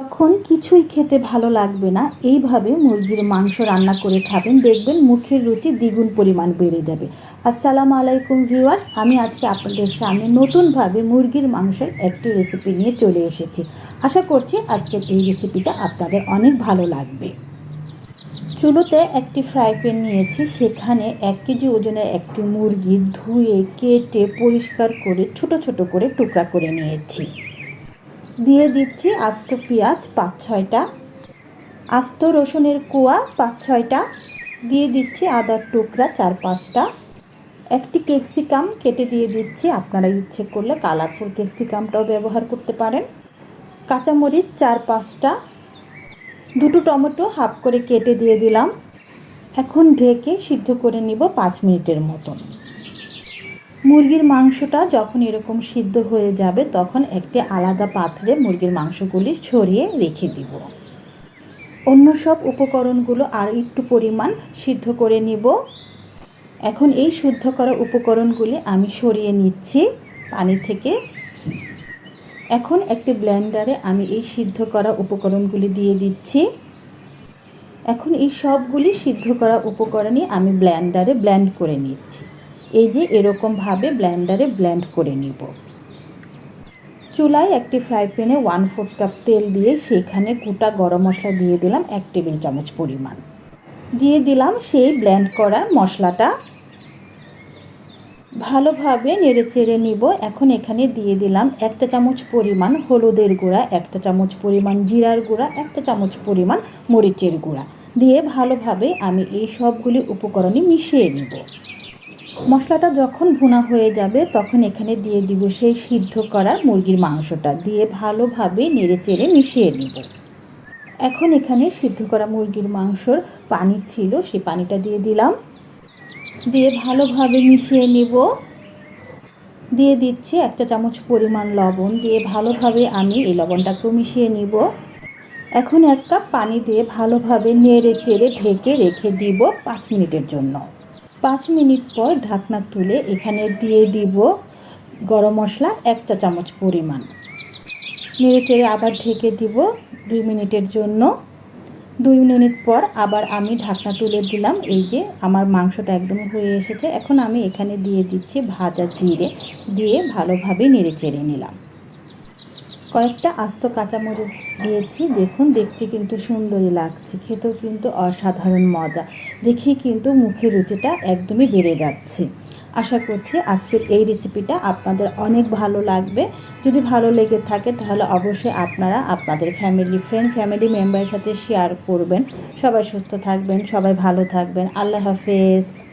তখন কিছুই খেতে ভালো লাগবে না। এইভাবে মুরগির মাংস রান্না করে খাবেন। দেখবেন মুখের রুচি দ্বিগুণ পরিমাণ বেড়ে যাবে। আসসালামু আলাইকুম ভিউয়ার্স, আমি আজকে আপনাদের সামনে নতুনভাবে মুরগির মাংসের একটি রেসিপি নিয়ে চলে এসেছি। আশা করছি আজকের এই রেসিপিটা আপনাদের অনেক ভালো লাগবে। চুলোতে একটি ফ্রাই প্যান নিয়েছি। সেখানে এক কেজি ওজনের একটি মুরগি ধুয়ে, কেটে, পরিষ্কার করে, ছোট ছোট করে টুকরা করে নিয়েছি। দিয়ে দিচ্ছি আস্ত পেঁয়াজ পাঁচ ছয়টা। আস্ত রসুনের কুয়া পাঁচ ছয়টা। দিয়ে দিচ্ছি আদার টুকরা চার পাঁচটা। একটি ক্যাপসিকাম কেটে দিয়ে দিচ্ছি, আপনারা ইচ্ছে করলে কালারফুল ক্যাপসিকামটাও ব্যবহার করতে পারেন। কাঁচামরিচ চার পাঁচটা। দুটো টমেটো হাফ করে কেটে দিয়ে দিলাম। এখন ঢেকে সিদ্ধ করে নিব পাঁচ মিনিটের মতন। মুরগির মাংসটা যখন এরকম সিদ্ধ হয়ে যাবে, তখন একটি আলাদা পাত্রে মুরগির মাংসগুলি ছড়িয়ে রেখে দিব। অন্য সব উপকরণগুলো আর একটু পরিমাণ সিদ্ধ করে নিব। এখন এই শুদ্ধ করা উপকরণগুলি আমি সরিয়ে নিচ্ছি পানি থেকে। এখন একটি ব্লেন্ডারে আমি এই সিদ্ধ করা উপকরণগুলি দিয়ে দিচ্ছি। এখন এই সবগুলি সিদ্ধ করা উপকরণই আমি ব্লেন্ডারে ব্লেন্ড করে নিচ্ছি। এই যে এরকমভাবে ব্ল্যান্ডারে ব্ল্যান্ড করে নিব। চুলায় একটি ফ্রাই প্যানে ওয়ান ফোর্থ কাপ তেল দিয়ে সেখানে গোটা গরম মশলা দিয়ে দিলাম এক টেবিল চামচ পরিমাণ। দিয়ে দিলাম সেই ব্ল্যান্ড করা মশলাটা। ভালোভাবে নেড়ে চেড়ে নিব। এখন এখানে দিয়ে দিলাম একটা চামচ পরিমাণ হলুদের গুঁড়া, একটা চামচ পরিমাণ জিরার গুঁড়া, একটা চামচ পরিমাণ মরিচের গুঁড়া। দিয়ে ভালোভাবে আমি এই সবগুলি উপকরণে মিশিয়ে নেব। মশলাটা যখন ভুনা হয়ে যাবে, তখন এখানে দিয়ে দিব সেই সিদ্ধ করা মুরগির মাংসটা। দিয়ে ভালোভাবে নেড়ে চেড়ে মিশিয়ে নেব। এখন এখানে সিদ্ধ করা মুরগির মাংসর পানি ছিল সেই পানিটা দিয়ে দিলাম। দিয়ে ভালোভাবে মিশিয়ে নেব। দিয়ে দিচ্ছি একটা চামচ পরিমাণ লবণ। দিয়ে ভালোভাবে আমি এই লবণটাকেও মিশিয়ে নিব। এখন এক কাপ পানি দিয়ে ভালোভাবে নেড়ে চেড়ে ঢেকে রেখে দিব পাঁচ মিনিটের জন্য। পাঁচ মিনিট পর ঢাকনা তুলে এখানে দিয়ে দিব গরম মশলা একটা চামচ পরিমাণ। নেড়ে চেড়ে আবার ঢেকে দিব দুই মিনিটের জন্য। দুই মিনিট পর আবার আমি ঢাকনা তুলে দিলাম। এই যে আমার মাংসটা একদম হয়ে এসেছে। এখন আমি এখানে দিয়ে দিচ্ছি ভাজা জিরে। দিয়ে ভালোভাবে নেড়ে চেড়ে নিলাম। কয়েকটা আস্ত কাঁচামরিচ দিয়েছি। দেখুন, দেখতে কিন্তু সুন্দরই লাগছে। খেতেও কিন্তু অসাধারণ মজা। দেখে কিন্তু মুখের রুচিটা একদমই বেড়ে যাচ্ছে। আশা করছি আজকের এই রেসিপিটা আপনাদের অনেক ভালো লাগবে। যদি ভালো লেগে থাকে, তাহলে অবশ্যই আপনারা আপনাদের ফ্যামিলি ফ্রেন্ড ফ্যামিলি মেম্বারের সাথে শেয়ার করবেন। সবাই সুস্থ থাকবেন, সবাই ভালো থাকবেন। আল্লাহ হাফেজ।